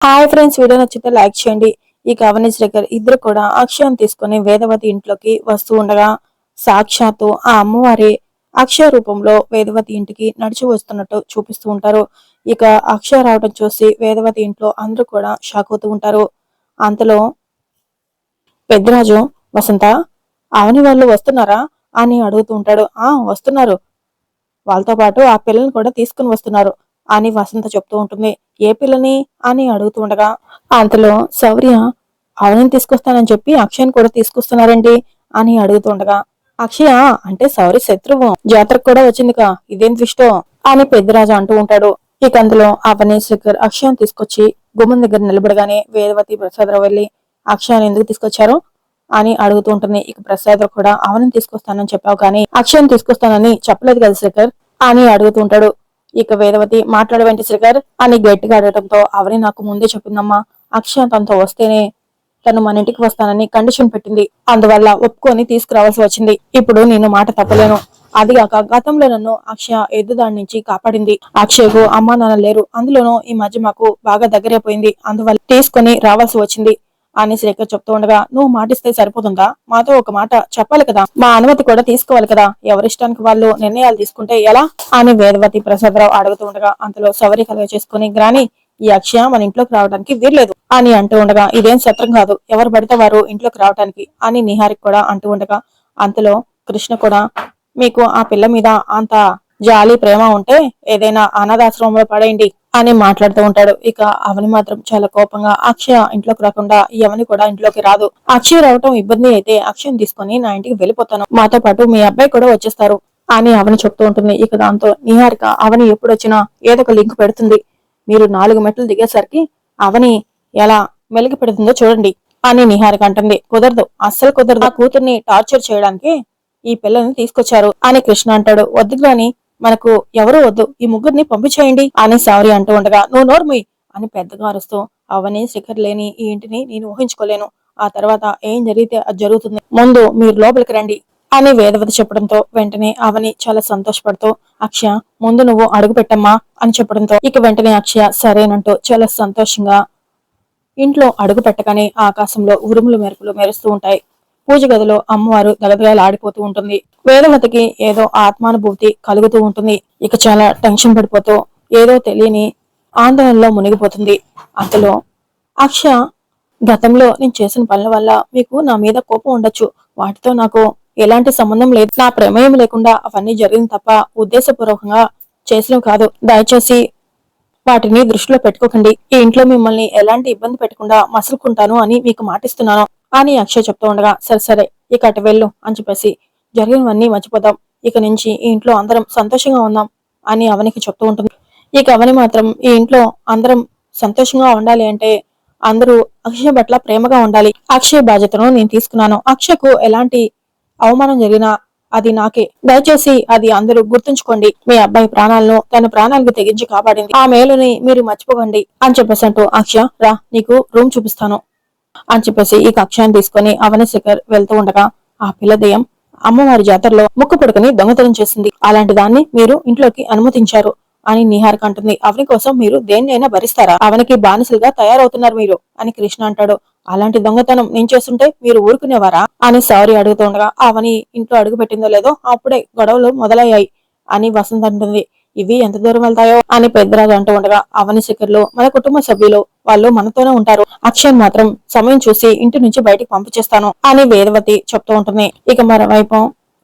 Hi friends video నచ్చితే like చేయండి. ఈ గవర్నెన్స్ దగ్గర ఇద్దరు కూడా అక్షయం తీసుకుని వేదవతి ఇంట్లోకి వస్తూ ఉండగా సాక్షాత్తు ఆ అమ్మవారి అక్షయ రూపంలో వేదవతి ఇంటికి నడిచి వస్తున్నట్టు చూపిస్తూ ఉంటారు. ఇక అక్షయ రావడం చూసి వేదవతి ఇంట్లో అందరూ కూడా షాక్ అవుతూ ఉంటారు. అంతలో పెద్దరాజు వసంత అవని వాళ్ళు వస్తున్నారా? అని అడుగుతూ ఉంటాడు. ఆ వస్తున్నారు. వాళ్ళతో పాటు ఆ పిల్లల్ని కూడా తీసుకుని వస్తున్నారు అని వసంత చెప్తూ ఉంటుంది. ఏ పిల్లని అని అడుగుతుండగా అంతలో శౌర్య అవనిని తీసుకొస్తానని చెప్పి అక్షయ్ని కూడా తీసుకొస్తున్నారండి అని అడుగుతుండగా అక్షయ అంటే శౌర్య శత్రువు. జాతరకు కూడా వచ్చిందిగా ఇదేం దృష్టో అని పెద్దరాజు అంటూ ఉంటాడు. ఇక అందులో అవని శేఖర్ అక్షయం తీసుకొచ్చి గుమ్మం దగ్గర నిలబడగానే వేదవతి ప్రసాదరావు వెళ్ళి అక్షయాన్ని ఎందుకు తీసుకొచ్చారు? అని అడుగుతూ ఉంటుంది. ఇక ప్రసాదరావు కూడా అవని తీసుకొస్తానని చెప్పావు కానీ అక్షయం తీసుకొస్తానని చెప్పలేదు కదా శేఖర్ అని అడుగుతూ ఉంటాడు. ఇక వేదవతి మాట్లాడవేంటి శ్రీకర్ అని గట్టిగా అడగడంతో అవని నాకు ముందే చెప్పిందమ్మా అక్షయ తనతో వస్తేనే తను మన ఇంటికి వస్తానని కండిషన్ పెట్టింది. అందువల్ల ఒప్పుకొని తీసుకురావాల్సి వచ్చింది. ఇప్పుడు నేను మాట తప్పలేను. అదిగాక గతంలో నన్ను అక్షయ ఎద్దుదాడి నుంచి కాపాడింది. అక్షయకు అమ్మా నాన్న లేరు. అందులోనూ ఈ మధ్య మాకు బాగా దగ్గరైపోయింది. అందువల్ల తీసుకొని రావాల్సి వచ్చింది. అని శ్రీకర్ చెప్తూ ఉండగా నువ్వు మాటిస్తే సరిపోతుందా? మాతో ఒక మాట చెప్పాలి కదా. మా అనుమతి కూడా తీసుకోవాలి కదా. ఎవరిష్టానికి వాళ్ళు నిర్ణయాలు తీసుకుంటే ఎలా? అని వేదవతి ప్రసాదరావు అడుగుతూ ఉండగా అంతలో సవరి కలుగ చేసుకుని గ్రాని ఈ అక్షయ మన ఇంట్లోకి రావడానికి వీర్లేదు అని అంటూ ఉండగా ఇదేం సత్రం కాదు. ఎవరు పడితే వారు ఇంట్లోకి రావడానికి అని నిహారికి కూడా అంటూ ఉండగా అంతలో కృష్ణ కూడా మీకు ఆ పిల్ల మీద అంత జాలి ప్రేమ ఉంటే ఏదైనా అనాథాశ్రమంలో పడేయండి అని మాట్లాడుతూ ఉంటాడు. ఇక అవని మాత్రం చాలా కోపంగా అక్షయ ఇంట్లోకి రాకుండా ఈ అవని కూడా ఇంట్లోకి రాదు. అక్షయ్ రావటం ఇబ్బంది అయితే అక్షయం తీసుకుని నా ఇంటికి వెళ్ళిపోతాను. మాతో పాటు మీ అబ్బాయి కూడా వచ్చేస్తారు అని అవని చెప్తూ ఉంటుంది. ఇక దాంతో నిహారిక అవని ఎప్పుడు వచ్చినా ఏదో ఒక లింక్ పెడుతుంది. మీరు నాలుగు మెట్లు దిగేసరికి అవని ఎలా మెలిగి పెడుతుందో చూడండి అని నిహారిక అంటుంది. కుదరదు అస్సలు కుదరదు. ఆ కూతుర్ని టార్చర్ చేయడానికి ఈ పిల్లల్ని తీసుకొచ్చారు అని కృష్ణ అంటాడు. వద్దు కానీ మనకు ఎవరు వద్దు ఈ ముగ్గురిని పంపించేయండి అని సారీ అంటూ ఉండగా నువ్వు నోర్మి అని పెద్దగా అరుస్తూ అవని శిఖర్ లేని ఈ ఇంటిని నేను ఊహించుకోలేను. ఆ తర్వాత ఏం జరిగితే అది జరుగుతుంది. ముందు మీరు లోపలికి రండి అని వేదవతి చెప్పడంతో వెంటనే అవని చాలా సంతోషపడుతూ అక్షయ ముందు నువ్వు అడుగు పెట్టమ్మా అని చెప్పడంతో ఇక వెంటనే అక్షయ సరేనంటూ చాలా సంతోషంగా ఇంట్లో అడుగు పెట్టగానే ఆకాశంలో ఉరుములు మెరుపులు మెరుస్తూ ఉంటాయి. పూజ గదిలో అమ్మవారు దగదగాలు ఆడిపోతూ ఉంటుంది. వేదవతికి ఏదో ఆత్మానుభూతి కలుగుతూ ఉంటుంది. ఇక చాలా టెన్షన్ పడిపోతూ ఏదో తెలియని ఆందోళనలో మునిగిపోతుంది. అంతలో అక్ష గతంలో నేను చేసిన పనుల వల్ల మీకు నా మీద కోపం ఉండొచ్చు. వాటితో నాకు ఎలాంటి సంబంధం లేదు. నా ప్రమేయం లేకుండా అవన్నీ జరిగింది తప్ప ఉద్దేశపూర్వకంగా చేసినవి కాదు. దయచేసి వాటిని దృష్టిలో పెట్టుకోకండి. ఈ ఇంట్లో మిమ్మల్ని ఎలాంటి ఇబ్బంది పెట్టకుండా మసులుకుంటాను అని మీకు మాటిస్తున్నాను. అని అక్షయ్ చెప్తూ ఉండగా సరే సరే ఇక అటు వెళ్ళు అని చెప్పేసి జరిగినవన్నీ మర్చిపోదాం. ఇక నుంచి ఈ ఇంట్లో అందరం సంతోషంగా ఉందాం అని అవనికి చెప్తూ ఉంటుంది. ఇక అవని మాత్రం ఈ ఇంట్లో అందరం సంతోషంగా ఉండాలి అంటే అందరూ అక్షయ్ పట్ల ప్రేమగా ఉండాలి. అక్షయ్ బాధ్యతను నేను తీసుకున్నాను. అక్షయ్కు ఎలాంటి అవమానం జరిగినా అది నాకే. దయచేసి అది అందరూ గుర్తుంచుకోండి. మీ అబ్బాయి ప్రాణాలను తన ప్రాణాలకు తెగించి కాపాడింది. ఆ మేలుని మీరు మర్చిపోకండి అని చెప్పేసి అంటూ అక్షయ రా నీకు రూమ్ చూపిస్తాను. అని చెప్పేసి ఈ కక్షాన్ని తీసుకుని అవని శిఖర్ వెళ్తూ ఉండగా ఆ పిల్ల దెయ్యం అమ్మవారి జాతరలో ముక్కు పుడుకుని దొంగతనం చేసింది. అలాంటి దాన్ని మీరు ఇంట్లోకి అనుమతించారు అని నిహారిక అంటుంది. అవని కోసం మీరు దేన్నైనా భరిస్తారా? అవనికి బానిసలుగా తయారవుతున్నారు మీరు అని కృష్ణ అంటాడు. అలాంటి దొంగతనం నేను చేస్తుంటే మీరు ఊరుకునేవారా? అని సారీ అడుగుతుండగా అవని ఇంట్లో అడుగు పెట్టిందో లేదో అప్పుడే గొడవలు మొదలయ్యాయి అని వసంత్ అంటుంది. ఇవి ఎంత దూరం వెళ్తాయో అని పెద్దరాజు అంటూ ఉండగా అవని శిఖర్లు మన కుటుంబ సభ్యులు వాళ్ళు మనతోనే ఉంటారు. అక్షయ్ మాత్రం సమయం చూసి ఇంటి నుంచి బయటికి పంపించేస్తాను అని వేదవతి చెప్తూ ఉంటుంది. ఇక మరోవైపు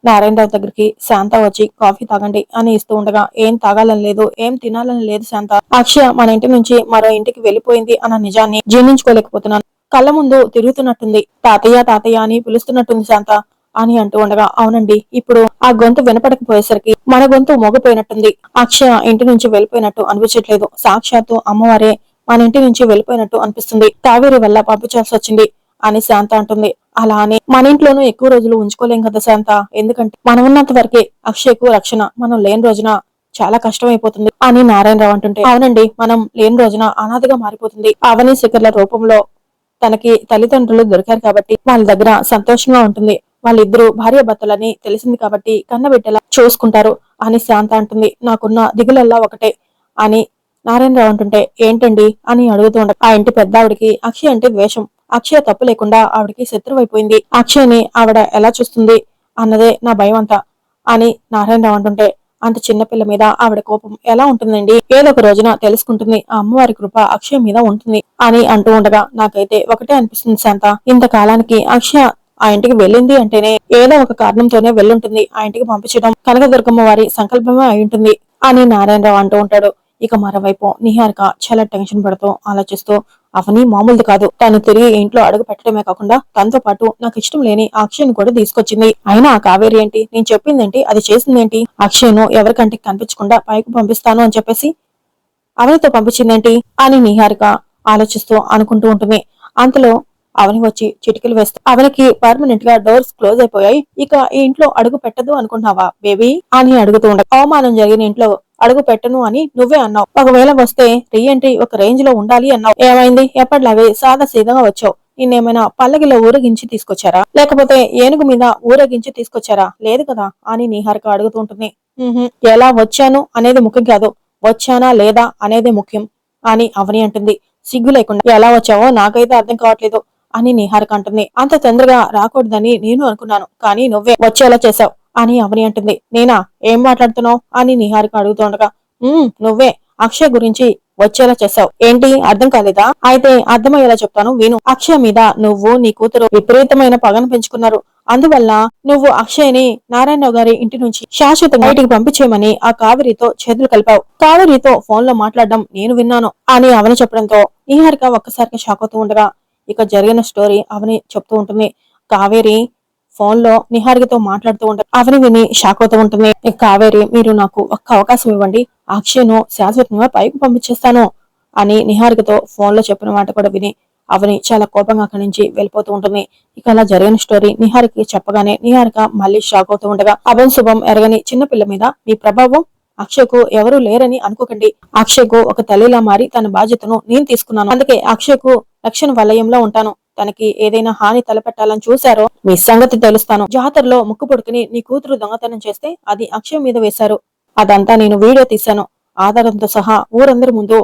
నారాయణరావు దగ్గరికి శాంత వచ్చి కాఫీ తాగండి అని ఇస్తూ ఉండగా ఏం తాగాలని లేదు ఏం తినాలని లేదు శాంత. అక్షయ మన ఇంటి నుంచి మరో ఇంటికి వెళ్ళిపోయింది అన్న నిజాన్ని జీర్ణించుకోలేకపోతున్నాను. కళ్ళ ముందు తిరుగుతున్నట్టుంది. తాతయ్య తాతయ్య అని పిలుస్తున్నట్టుంది శాంత అని అంటూ ఉండగా అవునండి ఇప్పుడు ఆ గొంతు వినపడకపోయేసరికి మన గొంతు మోగపోయినట్టుంది. అక్షయ ఇంటి నుంచి వెళ్ళిపోయినట్టు అనిపించట్లేదు. సాక్షాత్తు అమ్మవారే మన ఇంటి నుంచి వెళ్ళిపోయినట్టు అనిపిస్తుంది. కావేరి వల్ల పంపించాల్సి వచ్చింది అని శాంత అంటుంది. అలా అని మన ఇంట్లోనూ ఎక్కువ రోజులు ఉంచుకోలేం కదా శాంత. ఎందుకంటే మనం ఉన్నంత వరకే అక్షయ్కు రక్షణ మనం లేని రోజున చాలా కష్టం అయిపోతుంది అని నారాయణరావు అంటుంటే అవునండి మనం లేని రోజున అనాథగా మారిపోతుంది. అవని శిఖర్ల రూపంలో తనకి తల్లిదండ్రులు దొరికారు కాబట్టి వాళ్ళ దగ్గర సంతోషంగా ఉంటుంది. వాళ్ళిద్దరూ భార్య భర్తలని తెలిసింది కాబట్టి కన్నబిడ్డలా చూసుకుంటారు అని శాంత అంటుంది. నాకున్న దిగులల్లా ఒకటే అని నారాయణరావు అంటుంటే ఏంటండి? అని అడుగుతూ ఉండ ఆ ఇంటి పెద్ద ఆవిడికి అక్షయ్ అంటే ద్వేషం. అక్షయ తప్పు లేకుండా ఆవిడకి శత్రువైపోయింది. అక్షయ్ని ఆవిడ ఎలా చూస్తుంది అన్నదే నా భయం అంతా అని నారాయణరావు అంటుంటే అంత చిన్నపిల్ల మీద ఆవిడ కోపం ఎలా ఉంటుందండి? ఏదో ఒక రోజున తెలుసుకుంటుంది ఆ అమ్మవారి కృప అక్షయ మీద ఉంటుంది అని అంటూ ఉండగా నాకైతే ఒకటే అనిపిస్తుంది శాంత. ఇంతకాలానికి అక్షయ ఆ ఇంటికి వెళ్ళింది అంటేనే ఏదో ఒక కారణంతోనే వెళ్ళుంటుంది. ఆ ఇంటికి పంపించడం కనకదుర్గమ్మ వారి సంకల్పమే అయి ఉంటుంది. అని నారాయణరావు అంటూ ఉంటాడు. ఇక మరోవైపు నిహారిక చాలా టెన్షన్ పడుతూ ఆలోచిస్తూ అవని మామూలుది కాదు. తను తిరిగి ఇంట్లో అడుగు పెట్టడమే కాకుండా తనతో పాటు నాకు ఇష్టం లేని అక్షయ్ కూడా తీసుకొచ్చింది. అయినా ఆ కావేరి ఏంటి? నేను చెప్పిందేంటి? అది చేసిందేంటి? అక్షయ్ను ఎవరికంటికి కనిపించకుండా పైకి పంపిస్తాను అని చెప్పేసి అవనితో పంపించిందేంటి? అని నిహారిక ఆలోచిస్తూ అనుకుంటూ ఉంటుంది. అంతలో అవని వచ్చి చిటికలు వేస్తూ అవనికి పర్మనెంట్గా డోర్స్ క్లోజ్ అయిపోయాయి. ఇక ఈ ఇంట్లో అడుగు పెట్టదు అనుకుంటున్నావా బేబీ? అని అడుగుతూ ఉండ అవమానం జరిగిన ఇంట్లో అడుగు పెట్టను అని నువ్వే అన్నావు. ఒకవేళ వస్తే రీఎంట్రీ ఒక రేంజ్లో ఉండాలి అన్నావు. ఏమైంది? ఎప్పటిలాగే సాదా సీదాగా వచ్చావు. నిన్నేమైనా పల్లకిలో ఊరగించి తీసుకొచ్చారా? లేకపోతే ఏనుగు మీద ఊరేగించి తీసుకొచ్చారా? లేదు కదా? అని నీహారిక అడుగుతూ ఉంటుంది. ఎలా వచ్చాను అనేది ముఖ్యం కాదు. వచ్చానా లేదా అనేది ముఖ్యం అని అవని అంటుంది. సిగ్గు లేకుండా ఎలా వచ్చావో నాకైతే అర్థం కావట్లేదు. అని నిహారిక అంటుంది. అంత తొందరగా రాకూడదని నేను అనుకున్నాను కానీ నువ్వే వచ్చేలా చేశావు అని అవని అంటుంది. నేనా? ఏం మాట్లాడుతున్నావు? అని నిహారిక అడుగుతుండగా నువ్వే అక్షయ్ గురించి వచ్చేలా చేశావు. ఏంటి? అర్థం కాలేదా? అయితే అర్థమయ్యేలా చెప్తాను విను. అక్షయ్ మీద నువ్వు నీ కూతురు విపరీతమైన పగను పెంచుకున్నారు. అందువల్ల నువ్వు అక్షయ్ని నారాయణరావు గారి ఇంటి నుంచి శాశ్వత బయటికి పంపించేయమని ఆ కావేరితో చేతులు కలిపావు. కావేరితో ఫోన్లో మాట్లాడడం నేను విన్నాను అని అవని చెప్పడంతో నిహారిక ఒక్కసారిగా షాక్ అవుతూ ఉండగా ఇక జరిగిన స్టోరీ అవని చెప్తూ ఉంటుంది. కావేరి ఫోన్లో నిహారికతో మాట్లాడుతూ ఉంటారు అవని విని షాక్ అవుతూ ఉంటుంది. కావేరి మీరు నాకు ఒక్క అవకాశం ఇవ్వండి. అక్షయ్ను శాశ్వతంగా పైకి పంపించేస్తాను అని నిహారికతో ఫోన్లో చెప్పిన మాట కూడా విని అవని చాలా కోపంగా అక్కడి నుంచి వెళ్ళిపోతూ ఉంటుంది. ఇక అలా జరిగిన స్టోరీ నిహారికి చెప్పగానే నిహారిక మళ్ళీ షాక్ అవుతూ ఉండగా అభం శుభం ఎరగని చిన్న పిల్ల మీద మీ ప్రభావం? అక్షయ్కు ఎవరూ లేరని అనుకోకండి. అక్షయ్కు ఒక తల్లిలా మారి తన బాధ్యతను నేను తీసుకున్నాను. అందుకే అక్షయ్కు రక్షణ వలయంలో ఉంటాను. తనకి ఏదైనా హాని తలపెట్టాలని చూశారో మీ సంగతి తెలుస్తాను. జాతరలో ముక్కు పొడుకుని నీ కూతురు దొంగతనం చేస్తే అది అక్షయం మీద వేశారు. అదంతా నేను వీడియో తీశాను. ఆధారంతో సహా ఊరందరి ముందు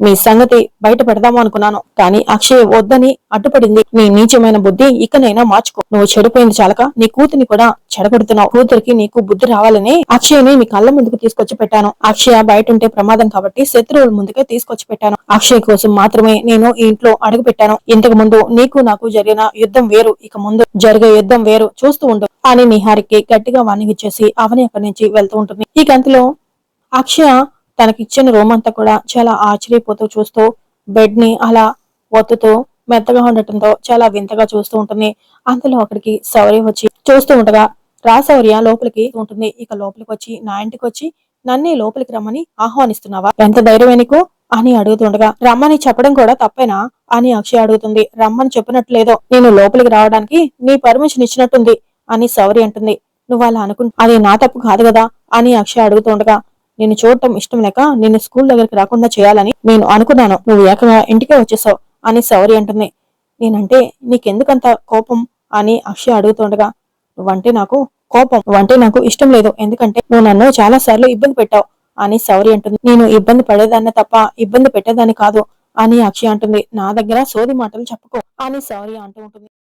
మీ సంగతి బయట పెడదాము అనుకున్నాను కానీ అక్షయ్ వద్దని అడ్డుపడింది. నీ నీచమైన బుద్ధి ఇకనైనా మార్చుకో. నువ్వు చెడిపోయింది చాలక నీ కూతుని కూడా చెడగొడుతున్నావు. కూతురికి నీకు బుద్ధి రావాలని అక్షయ్ని మీ కళ్ళ ముందుకు తీసుకొచ్చి పెట్టాను. అక్షయ బయట ఉంటే ప్రమాదం కాబట్టి శత్రువుల ముందుకే తీసుకొచ్చి పెట్టాను. అక్షయ్ కోసం మాత్రమే నేను ఈ ఇంట్లో అడుగు పెట్టాను. ఇంతకు ముందు నీకు నాకు జరిగిన యుద్ధం వేరు. ఇక ముందు జరిగే యుద్ధం వేరు. చూస్తూ ఉండు అని నిహారికి గట్టిగా వాణిగిచ్చేసి అవని అక్కడి నుంచి వెళ్తూ ఉంటుంది. ఈ గంతలో అక్షయ తనకిచ్చిన రూమ్ అంతా కూడా చాలా ఆశ్చర్యపోతూ చూస్తూ బెడ్ని అలా ఒత్తుతూ మెత్తగా ఉండటంతో చాలా వింతగా చూస్తూ ఉంటుంది. అంతలో అక్కడికి సౌర్య వచ్చి చూస్తూ ఉండగా రా సౌర్య లోపలికి ఉంటుంది ఇక లోపలికి వచ్చి నా ఇంటికి వచ్చి నన్నే లోపలికి రమ్మని ఆహ్వానిస్తున్నావా? ఎంత ధైర్యమే నీకు? అని అడుగుతుండగా రమ్మని చెప్పడం కూడా తప్పేనా? అని అక్షయ్ అడుగుతుంది. రమ్మని చెప్పినట్లేదో నేను లోపలికి రావడానికి నీ పర్మిషన్ ఇచ్చినట్టుంది అని సౌరి అంటుంది. నువ్వు అలా అనుకుంటు అది నా తప్పు కాదు కదా అని అక్షయ్ అడుగుతుండగా నిన్ను చూడటం ఇష్టం లేక నిన్ను స్కూల్ దగ్గరికి రాకుండా చేయాలని నేను అనుకున్నాను. నువ్వు ఏకంగా ఇంటికే వచ్చేసావు అని సవరి అంటుంది. నేనంటే నీకెందుకంత కోపం అని అక్షయ అడుగుతుండగా నువ్వంటే నాకు కోపం నువ్వంటే నాకు ఇష్టం లేదు. ఎందుకంటే నువ్వు నన్ను చాలా సార్లు ఇబ్బంది పెట్టావు అని సౌరి అంటుంది. నేను ఇబ్బంది పడేదాన్ని తప్ప ఇబ్బంది పెట్టేదాన్ని కాదు అని అక్షయ అంటుంది. నా దగ్గర సోది మాటలు చెప్పుకో అని సౌరి అంటూ ఉంటుంది.